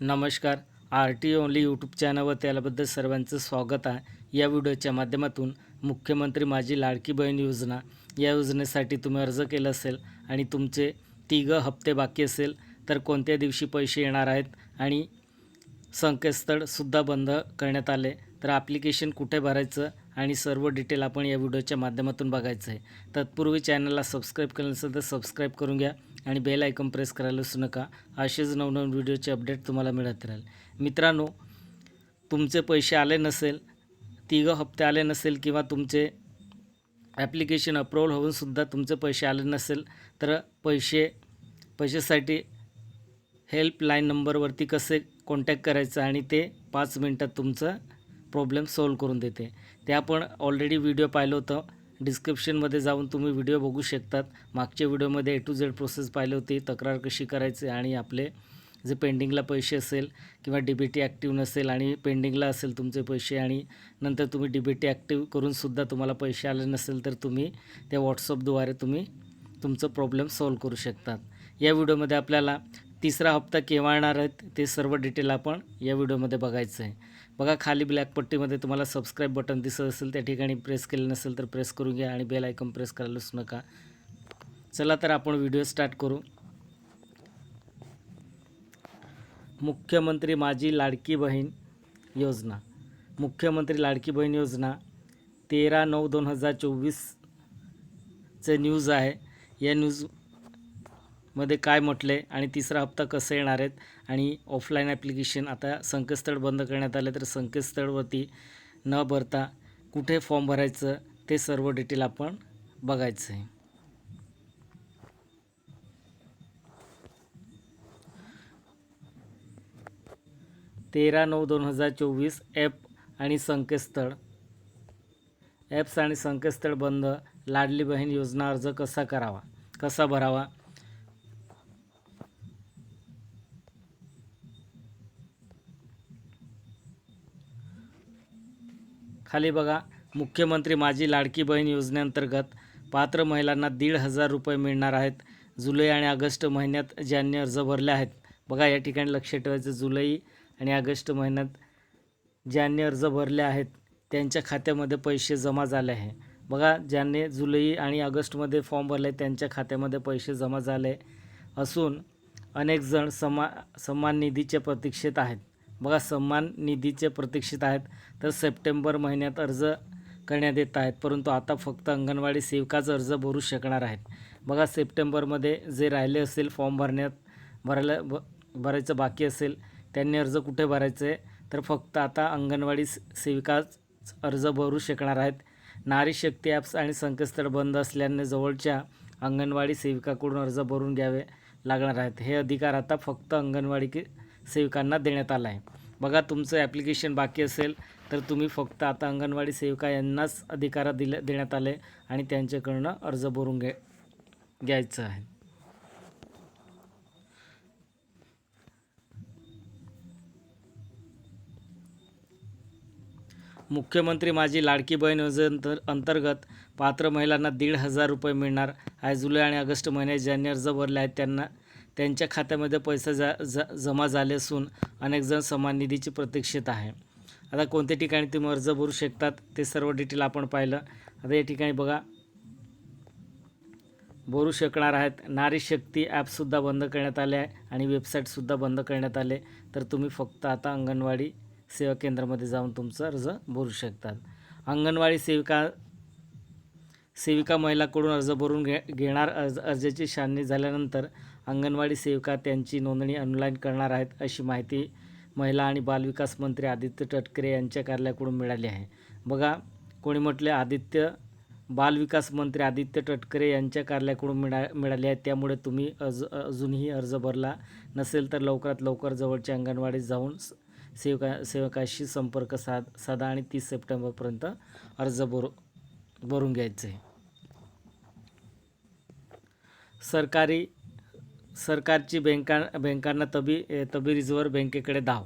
नमस्कार. R T only YouTube चॅनलवर त्याबद्दल सर्वांचं स्वागत आहे. या व्हिडिओच्या माध्यमातून मुख्यमंत्री माझी लाडकी बहीण योजना या योजनेसाठी तुम्ही अर्ज केला असेल आणि तुमचे तिघं हप्ते बाकी असेल तर कोणत्या दिवशी पैसे येणार आहेत आणि संकेतस्थळसुद्धा बंद करण्यात आले तर ॲप्लिकेशन कुठे भरायचं आणि सर्व डिटेल आपण या व्हिडिओच्या माध्यमातून बघायचं आहे. तत्पूर्वी चॅनलला सबस्क्राईब केलं नसेल तर सबस्क्राईब करून घ्या. आणि बेल आयकॉन प्रेस करायला विसरू नका. असेच नवनवीन व्हिडिओचे अपडेट तुम्हाला मिळत राहील. मित्रांनो तुमचे पैसे आले नसेल तिघं हप्ते आले नसेल किंवा तुमचे ॲप्लिकेशन अप्रूव्हल होऊनसुद्धा तुमचे पैसे आले नसेल तर पैसे पैशासाठी हेल्पलाईन नंबरवरती कसे कॉन्टॅक्ट करायचं आणि ते पाच मिनटात तुमचं प्रॉब्लेम सॉल्व करून देते. ते आपण ऑलरेडी व्हिडिओ पाहिलं होतं. डिस्क्रिप्शनमध्ये जाऊन तुम्ही व्हिडिओ बघू शकतात. मागच्या व्हिडिओमध्ये ए टू झेड प्रोसेस पाहिली होती. तक्रार कशी करायची आणि आपले जे पेंडिंगला पैसे असेल किंवा डी बी टी ॲक्टिव्ह नसेल आणि पेंडिंगला असेल तुमचे पैसे आणि नंतर तुम्ही डी बी टी ॲक्टिव्ह करूनसुद्धा तुम्हाला पैसे आले नसेल तर तुम्ही त्या व्हॉट्सअपद्वारे तुम्ही तुमचं प्रॉब्लेम सॉल्व करू शकतात. या व्हिडिओमध्ये आपल्याला तिसरा हप्ता केव्हा येणार आहेत ते सर्व डिटेल आपण या व्हिडिओमध्ये बघायचं आहे. बघा खाली ब्लॅक पट्टीमध्ये तुम्हाला सबस्क्राईब बटन दिसत असेल त्या ठिकाणी प्रेस केलं नसेल तर प्रेस करून घ्या आणि बेल आयकॉन प्रेस करायलाच नका. चला तर आपण व्हिडिओ स्टार्ट करू. मुख्यमंत्री माझी लाडकी बहीण योजना. मुख्यमंत्री लाडकी बहीण योजना तेरा नऊ दोन हजार चोवीसचे न्यूज आहे. या न्यूज मध्ये काय म्हटलं आहे आणि तिसरा हप्ता कसं येणार आहेत? आणि ऑफलाईन ॲप्लिकेशन आता संकेतस्थळ बंद करण्यात आले तर संकेतस्थळवरती न भरता कुठे फॉर्म भरायचं ते सर्व डिटेल आपण बघायचं आहे. तेरा नऊ दोन हजार चोवीस ॲप आणि संकेतस्थळ. ॲप्स आणि संकेतस्थळ बंद. लाडली बहीण योजना अर्ज कसा करावा? कसा भरावा? खाली बघा मुख्यमंत्री माझी लाडकी बहीण योजनेअंतर्गत पात्र महिलांना दीड हजार रुपये मिळणार आहेत. जुलै आणि ऑगस्ट महिन्यात ज्यांनी अर्ज भरले आहेत. बघा या ठिकाणी लक्ष ठेवायचं जुलै आणि ऑगस्ट महिन्यात ज्यांनी अर्ज भरले आहेत त्यांच्या खात्यामध्ये पैसे जमा झाले आहे. बघा ज्यांनी जुलै आणि ऑगस्टमध्ये फॉर्म भरले त्यांच्या खात्यामध्ये पैसे जमा झाले असून अनेक जण समा सन्मान निधीच्या प्रतीक्षेत आहेत. बघा सन्मान निधीचे प्रतीक्षित आहेत. तर सप्टेंबर महिन्यात अर्ज करण्यात येत आहेत. परंतु आता फक्त अंगणवाडी सेविकाच अर्ज भरू शकणार आहेत. बघा सप्टेंबरमध्ये जे राहिले असेल फॉर्म भरण्यात भरायला ब भरायचं बाकी असेल त्यांनी अर्ज कुठे भरायचे? तर फक्त आता अंगणवाडी सेविकाच अर्ज भरू शकणार आहेत. नारी शक्ती ॲप्स आणि संकेतस्थळ बंद असल्याने जवळच्या अंगणवाडी सेविकाकडून अर्ज भरून घ्यावे लागणार आहेत. हे अधिकार आता फक्त अंगणवाडी की सेविकांना देण्यात आला आहे बघा तुमचं ॲप्लिकेशन बाकी असेल तर तुम्ही फक्त आता अंगणवाडी सेविका यांनाच अधिकार दिले देण्यात आले आणि त्यांच्याकडनं अर्ज भरून घ्या घ्यायचं आहे. मुख्यमंत्री माझी लाडकी बहीण योजनेअंतर अंतर्गत पात्र महिलांना दीड हजार रुपये मिळणार. आहे जुलै आणि ऑगस्ट महिन्यात ज्यांनी अर्ज भरले आहेत त्यांना त्यांच्या खात्यामध्ये पैसे जा ज जमा झाले असून अनेकजण समान निधीची प्रतीक्षित आहे. आता कोणत्या ठिकाणी तुम्ही अर्ज भरू शकतात ते सर्व डिटेल आपण पाहिलं. आता या ठिकाणी बघा. भरू शकणार आहेत. नारी शक्ती ॲपसुद्धा बंद करण्यात आले आहे आणि वेबसाईटसुद्धा बंद करण्यात आले. तर तुम्ही फक्त आता अंगणवाडी सेवा केंद्रामध्ये जाऊन तुमचा अर्ज भरू शकतात. अंगणवाडी सेविका सेविका महिलाकडून अर्ज भरून घे घेणार अर्ज अर्जाची छाननी झाल्यानंतर अंगणवाडी सेविका त्यांची नोंदणी ऑनलाईन करणार आहेत अशी माहिती महिला आणि बालविकास मंत्री आदित्य तटकरे यांच्या कार्यालयाकडून मिळाली आहे. बघा कोणी म्हटले आदित्य बालविकास मंत्री आदित्य तटकरे यांच्या कार्यालयाकडून मिळा मिळाली आहे त्यामुळे तुम्ही अज अजूनही अर्ज भरला नसेल तर लवकरात लवकर जवळच्या अंगणवाडीत जाऊन सेवका सेवकाशी संपर्क साध साधा आणि तीस सप्टेंबरपर्यंत अर्ज भरू भरून घ्यायचे. सरकारी सरकारची बँका बँकांना तबी तबी रिझर्व्ह बँकेकडे धाव.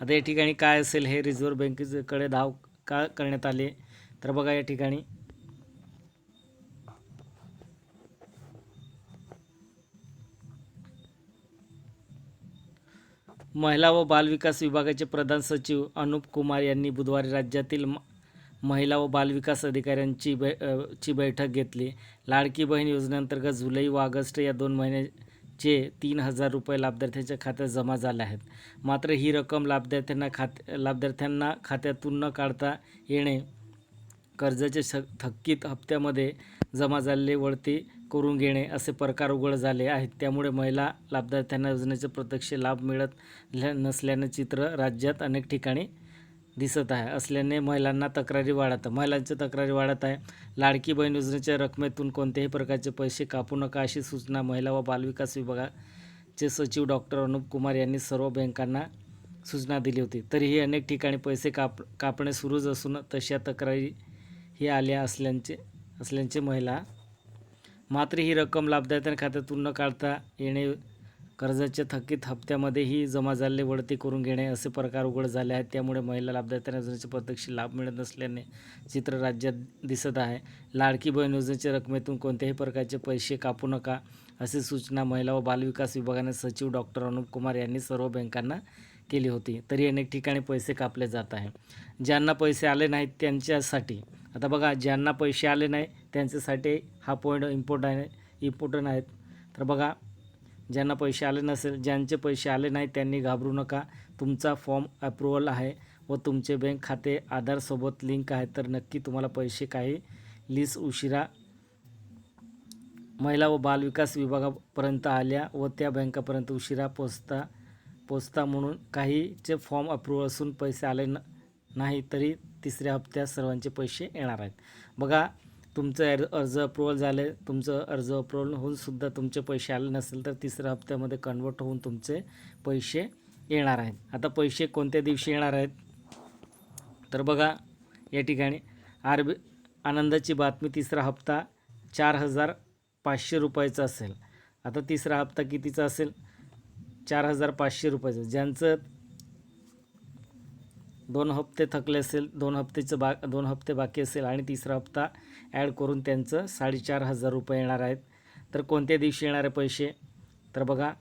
आता या ठिकाणी काय असेल हे रिझर्व्ह बँकेकडे धाव का करण्यात आले? तर बघा या ठिकाणी. महिला व बालविकास विभागाचे प्रधान सचिव अनुप कुमार यांनी बुधवारी राज्यातील म- महिला व बालविकास अधिकाऱ्यांची बै ची बैठक घेतली. लाडकी बहीण योजनेअंतर्गत जुलै व ऑगस्ट या दोन चे तीन हजार रुपये लाभार्थ्यांच्या खात्यात जमा झाले आहेत. मात्र ही रक्कम लाभार्थ्यांना खात लाभार्थ्यांना खात्यातून न काढता येणे कर्जाचे श थकीत हप्त्यामध्ये जमा झालेले वळती करून घेणे असे प्रकार उघड झाले आहेत. त्यामुळे महिला लाभार्थ्यांना योजनेचे प्रत्यक्ष लाभ मिळत नसल्याने चित्र राज्यात अनेक ठिकाणी दिसत आहे. असल्याने महिलांना तक्रारी वाढत महिलांच्या तक्रारी वाढत आहे. लाडकी बहीण योजनेच्या रकमेतून कोणत्याही प्रकारचे पैसे कापू नका अशी सूचना महिला व बालविकास विभागाचे सचिव डॉक्टर अनुप कुमार यांनी सर्व बँकांना सूचना दिली होती. तरीही अनेक ठिकाणी पैसे काप कापणे सुरूच असून तशा तक्रारी ही आल्या असल्याचे असल्याचे महिला मात्र ही रक्कम लाभदायक खात्यातून न काढता येणे कर्जाच्या थकीत हप्त्यामध्येही जमा झालेले वळते करून घेणे असे प्रकार उघड झाले आहेत. त्यामुळे महिला लाभदात्यांना योजनेचे प्रत्यक्ष लाभ मिळत नसल्याने चित्र राज्यात दिसत आहे. लाडकी बहीण योजनेच्या रकमेतून कोणत्याही प्रकारचे पैसे कापू नका अशी सूचना महिला व बालविकास विभागाने सचिव डॉक्टर अनुप कुमार यांनी सर्व बँकांना केली होती. तरी अनेक ठिकाणी पैसे कापले जात आहे. ज्यांना पैसे आले नाहीत त्यांच्यासाठी आता बघा ज्यांना पैसे आले नाही त्यांच्यासाठी हा पॉईंट इम्पॉर्ट आहे इम्पॉर्टंट आहेत. तर बघा ज्यांना पैसे आले नसेल ज्यांचे पैसे आले नाही त्यांनी घाबरू नका. तुमचा फॉर्म अप्रुव्हल आहे व तुमचे बँक खाते आधारसोबत लिंक आहे तर नक्की तुम्हाला पैसे काही लिस उशिरा महिला व बालविकास विभागापर्यंत आल्या व त्या बँकापर्यंत उशिरा पोचता पोचता म्हणून काहीचे फॉर्म अप्रूव्हल असून पैसे आले न नाही तरी तिसऱ्या हप्त्यात सर्वांचे पैसे येणार आहेत. बघा तुमचं अर्ज अर्ज अप्रुव्हल झालं तुमचं अर्ज अप्रुव्हल होऊन सुद्धा तुमचे पैसे आले नसेल तर तिसऱ्या हप्त्यामध्ये कन्वर्ट होऊन तुमचे पैसे येणार आहेत. आता पैसे कोणत्या दिवशी येणार आहेत? तर बघा या ठिकाणी आर बी आनंदाची बातमी तिसरा हप्ता चार हजार पाचशे रुपयाचा असेल. आता तिसरा हप्ता कितीचा असेल? चार हजार पाचशे रुपयाचं. ज्यांचं दोन हप्ते थकले असेल दोन हप्तेचं बा दोन हप्ते बाकी असेल आणि तिसरा हप्ता ॲड करून त्यांचं साडेचार हजार रुपये येणार आहेत. तर कोणत्या दिवशी येणारे पैसे? तर बघा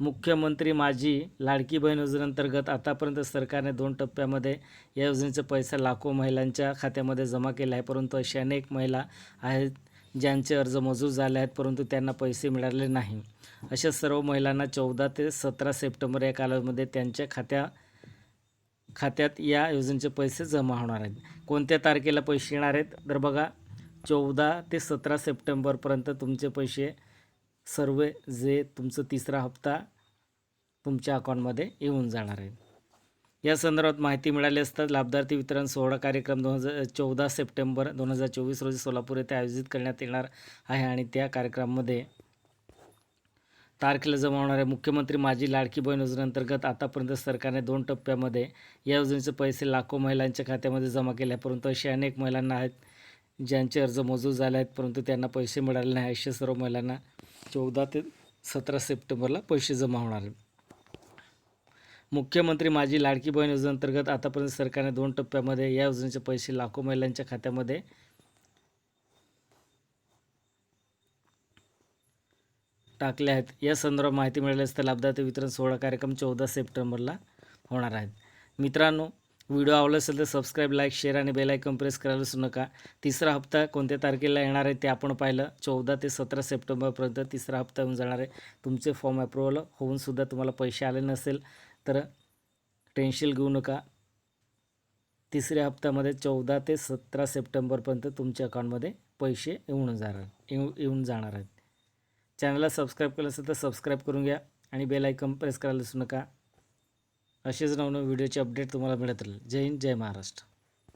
मुख्यमंत्री माझी लाडकी बहीण योजनेअंतर्गत आतापर्यंत सरकारने दोन टप्प्यामध्ये या योजनेचा पैसा लाखो महिलांच्या खात्यामध्ये जमा केला आहे परंतु अशा अनेक महिला आहेत ज्यांचे अर्ज मंजूर झाले आहेत परंतु त्यांना पैसे मिळाले नाही. अशा सर्व महिलांना चौदा ते सतरा सप्टेंबर या कालावधीमध्ये त्यांच्या खात्या खात्यात या योजनेचे पैसे जमा होणार आहेत. कोणत्या तारखेला पैसे येणार आहेत? तर बघा चौदा ते सतरा सप्टेंबरपर्यंत तुमचे पैसे सर्व जे तुमचं तिसरा हप्ता तुमच्या अकाउंटमध्ये येऊन जाणार आहे या संदर्भात माहिती मिळाली असता लाभार्थी वितरण सोहळा कार्यक्रम दोन हजार चौदा सप्टेंबर दोन हजार चोवीस रोजी सोलापूर येथे आयोजित करण्यात येणार आहे आणि त्या कार्यक्रमामध्ये तारखेला जमा होणाऱ्या मुख्यमंत्री माझी लाडकी बहीण योजनेअंतर्गत आतापर्यंत सरकारने दोन टप्प्यामध्ये या योजनेचे पैसे लाखो महिलांच्या खात्यामध्ये जमा केले आहे परंतु अशी अनेक महिलांना आहेत ज्यांचे अर्ज मंजूर झाले आहेत परंतु त्यांना पैसे मिळाले नाही. अशा सर्व महिलांना चौदा ते सतरा सप्टेंबरला पैसे जमा होणार आहेत. मुख्यमंत्री माझी लाडकी बहीण योजनेअंतर्गत आतापर्यंत सरकारने दोन टप्प्यामध्ये या योजनेचे पैसे लाखो महिलांच्या खात्यामध्ये टाकले आहेत. या संदर्भात माहिती मिळाली तर लाभदाते वितरण सोहळा कार्यक्रम चौदा सप्टेंबरला होणार आहेत. मित्रांनो व्हिडिओ आवडला असेल तर सबस्क्राईब लाईक शेअर आणि बेल आयकॉन प्रेस करायला विसरू नका. तिसरा हप्ता कोणत्या तारखेला येणार आहे ते आपण पाहिलं. चौदा ते सतरा सप्टेंबरपर्यंत तिसरा हप्ता येऊन जाणार आहे. तुमचे फॉर्म अप्रुव्हल होऊन सुद्धा तुम्हाला पैसे आले नसेल तर टेन्शन घेऊ नका. तिसऱ्या हप्त्यामध्ये चौदा ते सतरा सप्टेंबरपर्यंत तुमच्या अकाउंटमध्ये पैसे येऊन जाणार येऊ येऊन जाणार आहेत. चॅनलला सबस्क्राईब केलं असेल तर सबस्क्राईब करून घ्या आणि बेल आयकन प्रेस करायला विसरू नका. असेच नवनवीन व्हिडिओचे अपडेट तुम्हाला मिळत राहील जय हिंद जय महाराष्ट्र.